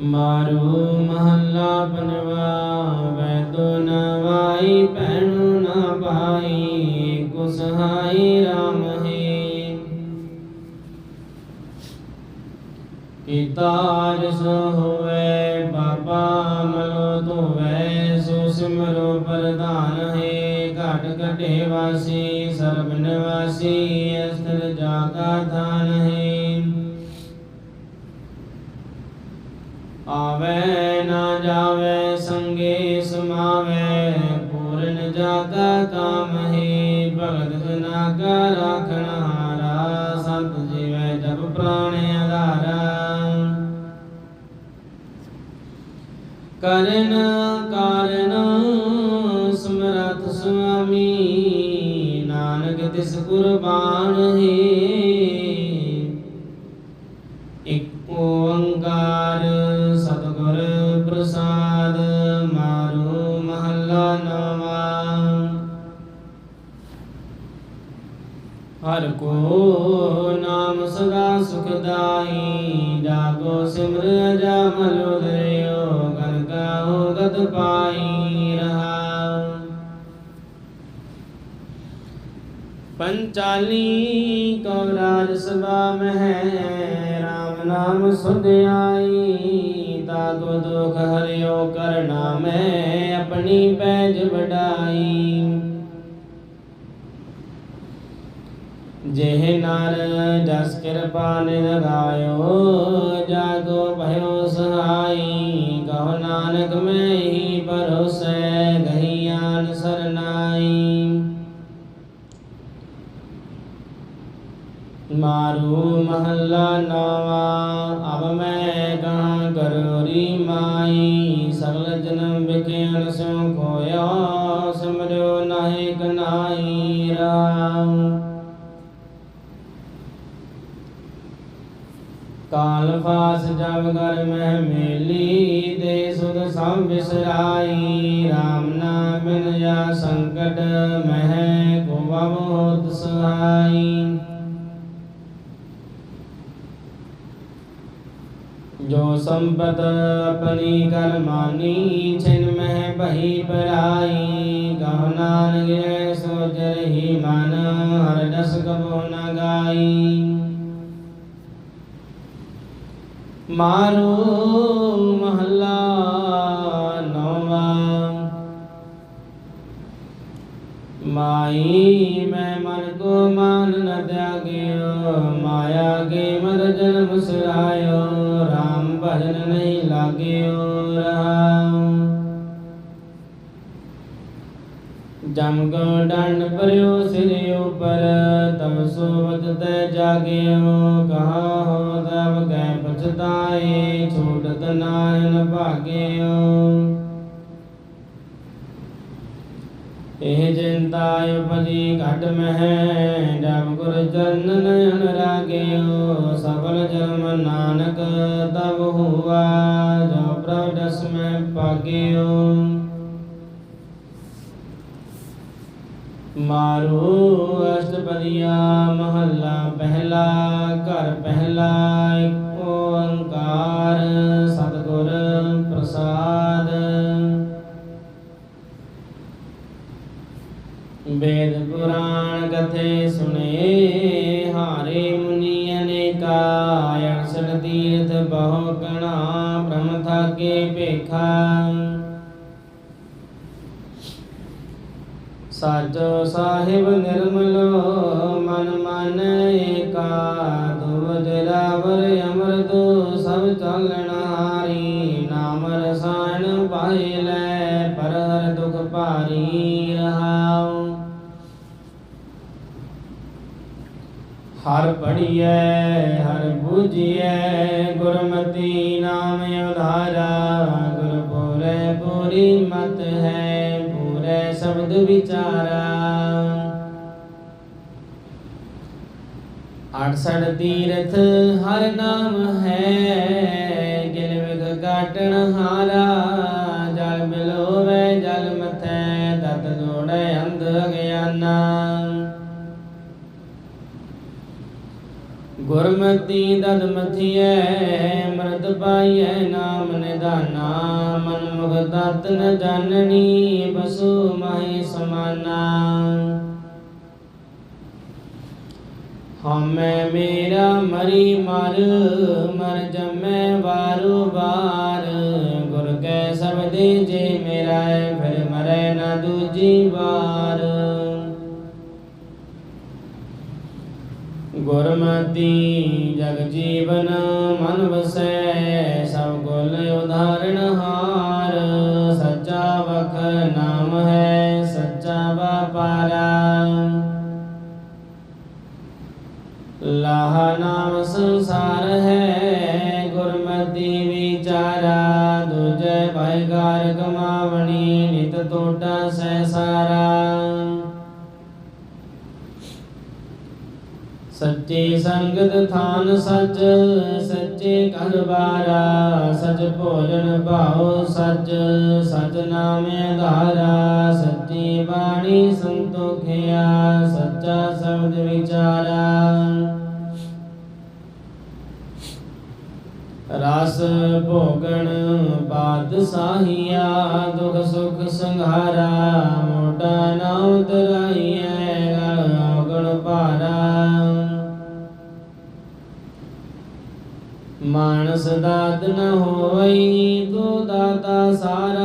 ਮਾਰੂ ਮਹੱਲਾ ਪੰਜਵਾ ਵੈਦੋ ਨਵਾਈ ਭੈਣੂ ਨਾ ਪਾਈ ਕੁਸਹਾਈ RAM ਹੈ। ਕੀਤਾ ਜਿਸ ਹੋਵੇ, ਬਾਬਾ ਮਲੋ ਧੋਵੇ ਸੋ ਸਿਮਰੋ ਪ੍ਰਧਾਨ ਹੈ। ਘਟ ਘਟੇ ਵਾਸੀ, ਸਰਬ ਨਿਵਾਸੀ, ਅਸਥਿਰ ਜਾਗਾ ਥਾਨ ਹੈ। ਆਵੇ ਨਾ ਜਾਵੇ, ਸੰਗੇ ਸਮਾਵੇ, ਪੂਰਨ ਜਾਤਾ ਕਾਮ ਭਗਤ ਜਨਾ ਕਾ ਰਾਖਣ ਹਾਰਾ ਸੰਤ ਜੀਵੇ ਜਪ ਪ੍ਰਾਣ ਆਧਾਰਾ। ਕਰਨ ਕਾਰਨ ਸਮਰਥ ਸੁਆਮੀ, ਨਾਨਕ ਤਿਸ ਕੁਰਬਾਨ ਹੈ। ਇਕ ਓੰਕਾਰ ਪ੍ਰਸਾਦ ਮਾਰੂ ਮਹੱਲਾ ਨਵਾ। ਹਰ ਕੋ ਨਾਮ ਸਦਾ ਸੁਖਦਾਈ ਜਾਗੋ ਸਿਮਰ ਜਮਲ ਉਦਰਿਓ ਗਨ ਕਾਹੋ ਗਤ ਪਾਈ ਰਹਾ ਪੰਚਾਲੀ ਕੋ ਰਾਜ ਸਭਾ ਮਹਿ, ਰਾਮ ਨਾਮ ਸੁਧਿਆਈ ਤਾਗੋ ਦੁਖ ਹਰਿਓ ਕਰਨਾ ਮੈਂ ਆਪਣੀ ਪੈਜ ਵਡਾਈ। ਜਿਹ ਨਰ ਜਸ ਕਿਰਪਾ ਨਿਨ ਗਾਇਓ ਜਾਗੋ ਭਇਓ ਸਹਾਈ। ਕਹੋ ਨਾਨਕ ਮੈਂ ਹੀ ਭਰੋਸੈ। ਮਾਰੂ ਮਹੱਲਾ ਨਵਾ, ਅਬ ਮੈਂ ਕਹਾਂ ਕਰੋਰੀ ਮਾਈ ਸਗਲ ਜਨਮ ਵਿਖਿਆਨ ਸਿਉ ਖੋਇਆ ਸਿਮਰਿਓ ਨਾਹੀ ਕਨਾਈ ਰਾਮ। ਕਾਲ ਫਾਸ ਜਬ ਗਰ ਮਹਿ ਮੇਲੀ ਦੇ ਸੁਧ ਸਭ ਬਿਸਰਾਈ RAM ਨਾਮ ਬਿਨ ਜਾ ਸੰਕਟ ਮਹਿ, ਕੋ ਬਹੁਤ ਸਹਾਈ। ਜੋ ਸੰਪਤ ਆਪਣੀ ਕਰ ਮਾਨੀ, ਛਿਨ ਮਹਿ ਭਈ ਪਰਾਈ ਕਹੋ ਨਾਨਕ ਸੋਚ ਰਹੀ ਮਨ, ਹਰ ਜਸ ਕਬੋ ਨ ਗਾਈ। ਮਾਰੂ ਮਹੱਲਾ ਨੌਵਾਂ। ਮਾਈ, ਮੈਂ ਮਨ ਕੋ ਮਾਨ ਨ ਤਿਆਗਿਓ, ਮਾਇਆ ਕੇ ਮਦ ਜਨਮ ਸਰਾਇਓ। ਭਜਨ ਨਹੀਂ ਲਾਗਿਓ ਰਾਮ। ਜਮ ਕੋ ਡੰਡ ਪਰਿਓ ਸਿਰ ਉਪਰ ਤਬ ਸੋਵਤ ਤੈ ਜਾਗਿਓ ਕਹਾ ਹੋ ਤਬ ਕੈ ਪਛਤਾਏ, ਛੋਟਤ ਨਾਇਨ ਭਾਗਿਓ। ਇਹ ਚਿੰਤਾ ਉਪਜੀ ਘਟ ਮਹਿ ਜਬ ਗੁਰ ਚਰਨ ਨਯਨ ਰਾਗਿਓ ਸਫਲ ਜਨਮ ਨਾਨਕ ਤਬ ਹੁਆ ਜੋ ਪ੍ਰਭ ਦਸ ਮੈਂ ਪਾਗਿਓ ਮਾਰੂ ਅਸ਼ਟਪਦੀਆ ਮਹੱਲਾ ਪਹਿਲਾ ਘਰ ਪਹਿਲਾ ਏਕ ਵੇਦ ਪੁਰਾਣ ਕਥੇ ਸੁਨੇ ਹਾਰੇ ਮੁਨੀ ਅਨੇਕਾ ਅਰਸਠ ਤੀਰਥ ਬਹੁ ਕਣਾ, ਬ੍ਰਹਮ ਥਾਕੇ ਭੇਖਾ। ਸਾਜੋ ਸਾਹਿਬ ਨਿਰਮਲੋ, ਮਨ ਮਨ ਏਕਾ ਦੁਵਜ ਰਾਵਰ ਅਮਰਦੋ ਸਭ ਚਾਲਣ ਹਾਰੀ, ਨਾਮ ਰਸਾਇਣ ਪਾਇ ਲੈ ਹਰ ਪੜੀਐ ਹਰ ਬੂਝੀਐ, ਗੁਰਮਤੀ ਨਾਮ ਉਧਾਰਾ। ਗੁਰ ਪੂਰੇ ਪੂਰੀ ਮਤ ਹੈ ਪੂਰੇ ਸ਼ਬਦ ਵਿਚਾਰਾ। ਅੜਸੜ ਤੀਰਥ ਹਰ ਨਾਮ ਹੈ, ਗਿਲ ਵਿਗ ਕਾਟਣ ਹਾਰਾ। ਜਲ ਮਿਲੋਵੇ ਜਲ ਮਥੈ ਤਤ ਜੋੜੇ ਅੰਧ ਅਗਿਆਨਾ। ਗੁਰਮਤੀ ਦਦ ਮਥਿਐ ਮਰਦ ਪਾਈਐ ਨਾਮ ਨਿਧਾਨਾ ਮਨ ਮੁਖ ਨ ਜਾਣਨੀ ਬਸੂ ਮਹਿ ਸਮਾਨਾ। ਹਮੈ ਮੇਰਾ ਮਰੀ ਮਰ ਮਰ ਜਮੈ ਵਾਰੂ ਵਾਰ। ਗੁਰ ਕੈ ਸਬਦੇ ਜੇ ਮੇਰਾ ਹੈ, ਫਿਰ ਮਰੈ ਨਾ ਦੂਜੀ ਵਾਰ। ਗੁਰਮਤੀ ਜਗ ਜੀਵਨ ਮਨ ਵਸੈ, ਸਭ ਕੁਲ ਉਧਾਰਨ ਹਾਰ। ਸੱਚਾ ਵਖ ਨਾਮ ਹੈ, ਸੱਚਾ ਵਪਾਰਾ। ਲਾਹ ਨਾਮ ਸੰਸਾਰ ਹੈ ਗੁਰਮਤੀ ਵਿਚਾਰਾ। ਦੂਜੇ ਭਾਈ ਗਾਰ ਕਮਾਵਣੀ, ਨਿਤ ਟੋਟਾ ਸਹਿ ਸਾਰਾ ਸੱਚੇ ਸੰਗਤ ਥਾਨ ਸੱਚ, ਸੱਚੇ ਘਰ ਬਾਰਾ ਸਚ ਭੋਜਨ ਭਾਉ ਸੱਚ, ਸਚ ਨਾਮ ਆਧਾਰਾ ਸੱਚੀ ਬਾਣੀ ਸੰਤੋਖਿਆ, ਸੱਚਾ ਸ਼ਬਦ ਵਿਚਾਰਾ। ਰਸ ਭੋਗਣ ਬਾਦ ਸਾਹੀਆ ਦੁਖ ਸੁਖ ਸੰਘਾਰਾ, ਮੋਟਾ ਨਾਮ ਤਰਾਈਐ ਗਲ ਭਾਰਾ। ਮਾਨਸ ਦਾਤ ਨ ਹੋਵਈ, ਤੂੰ ਦਾਤਾ ਸਾਰਾ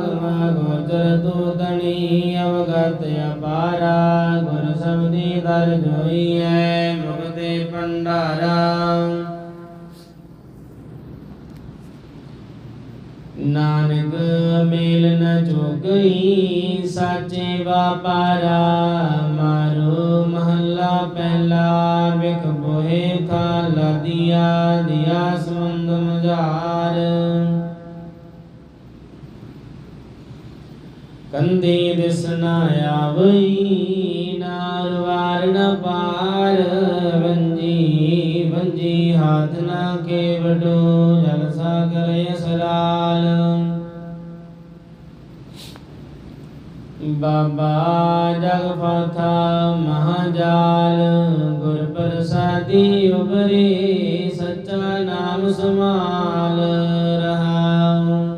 ਗਮ ਗੋਚਰ ਤੂੰ ਤਣੀ, ਅਵਗਤ ਅਪਾਰਾ, ਗੁਰ ਸਬਦੀ ਦਰ ਜੋਈਐ ਮੁਕਤੇ ਭੰਡਾਰਾ। ਨਾਨਕ ਮੇਲ ਨ ਚੁਗਈ, ਸਾਚੇ ਵਾਪਾਰਾ, ਮਾਰੋ ਮਹਾ ਪਹਿਲਾ ਵਿਖ ਬੋਏ ਥਾ ਲਦੀਆ ਦਿਆ ਸਮੁੰਦ ਮਝਾਰ ਕੰਦੀ ਦਿਸ ਆਵਈ, ਨਾਰ ਵਾਰ ਪਾਰ। ਵੰਜੀ ਵੰਜੀ ਹਾਥ ਨਾ ਕੇਵਡੋ ਜਲ ਬਾਬਾ ਜਗ ਫਾਥਾ ਮਹਾਜਾਲ ਗੁਰ ਪ੍ਰਸਾਦੀ ਉਬਰੇ ਸੱਚਾ ਨਾਮ ਸਮਾਲ ਰਹਾ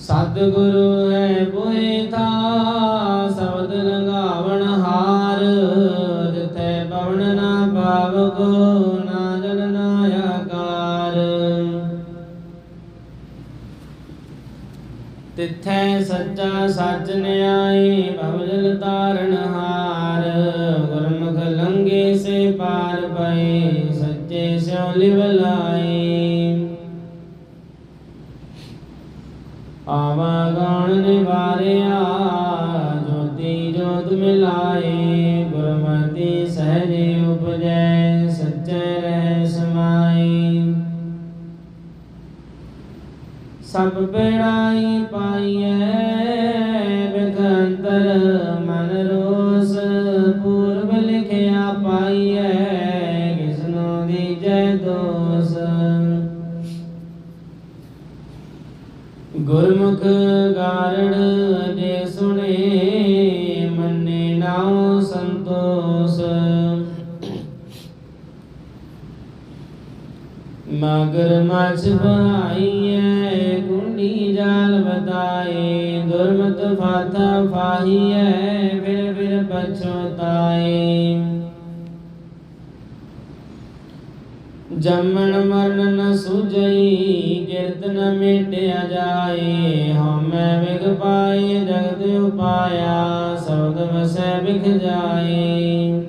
ਸਤਿਗੁਰੂ ਹੈ ਬੋਏ ਥਾ ਸ਼ਬਦ ਲਗਾਵਣ ਹਾਰ ਜਿਥੈ ਪਵਨ ਨਾ ਪਾਵ ਕੋ ਨਾ ਜਨ ਨਾ ਤਿਥੈ ਸੱਚਾ ਸੱਚ ਨਿਆਈ, ਭਵਜਲ ਤਾਰਨ ਹਾਰ। ਗੁਰਮੁਖ ਲੰਗੇ ਸੇ ਪਾਰ ਪਏ, ਸੱਚੇ ਸਿਉ ਲਿਵ ਲਾਈ। ਆਵਾ ਗਣ ਨਿਵਾਰਿਆ, ਜੋਤੀ ਜੋਤ ਮਿਲਾਏ, ਗੁਰਮਤੀ ਸਹਜੇ ਸਭ ਬੇੜਾਈ ਪਾਈਏ ਮਗਰ ਮਛ ਭਾਈਐ, ਗੁੰਡੀ ਜਾਲ ਬਤਾਏ ਦੁਰਮਤ ਫਾਥਾ ਫਾਹੀਐ, ਫਿਰ ਫਿਰ ਪਛੋਤਾਏ ਜੰਮਣ ਮਰਨ ਨ ਸੁਜਈ ਕਿਰਤ ਨ ਮੇਟਿਆ ਜਾਏ, ਹਉਮੈ ਵਿਗ ਪਾਏ, ਜਗਤ ਉਪਾਇਆ, ਸਬਦ ਵਸੈ ਵਿਖ ਜਾਏ।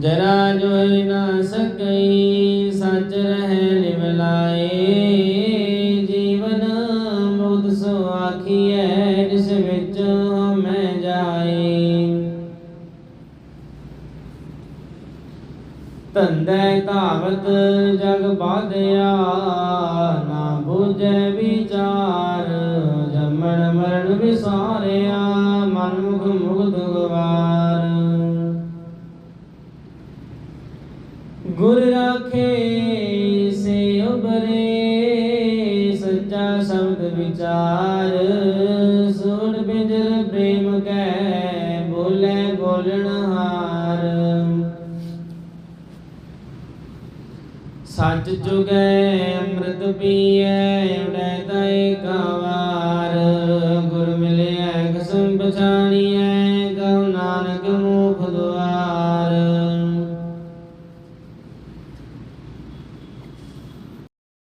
ਜਰਾ ਜੋਈ ਨਾ ਸਕਈ, ਸੱਚ ਰਹਿ ਲਿਵ ਲਾਏ। ਜੀਵਨ ਮੁਕਤ ਸੋ ਆਖੀਐ, ਜਿਸ ਵਿੱਚ ਹਉਮੈ ਜਾਏ। ਧੰਦੇ ਧਾਵਤ ਜਗ ਬਾਧਿਆ, ਨਾ ਬੁਝੈ ਵਿਚਾਰ। ਜੰਮਣ ਮਰਨ ਵਿਸਾਰਿਆ ਮਨ ਮੁਖ ਮੁਖ ਉਚਾਰ ਸੁਣ ਬਿਜਲ ਪ੍ਰੇਮ ਕੈ ਬੋਲੇ ਬੋਲਣਹਾਰ ਸੱਚ ਜੁਗੈ ਅੰਮ੍ਰਿਤ ਪੀਐ ਉੜੈ ਤੈ ਕਾਵਾ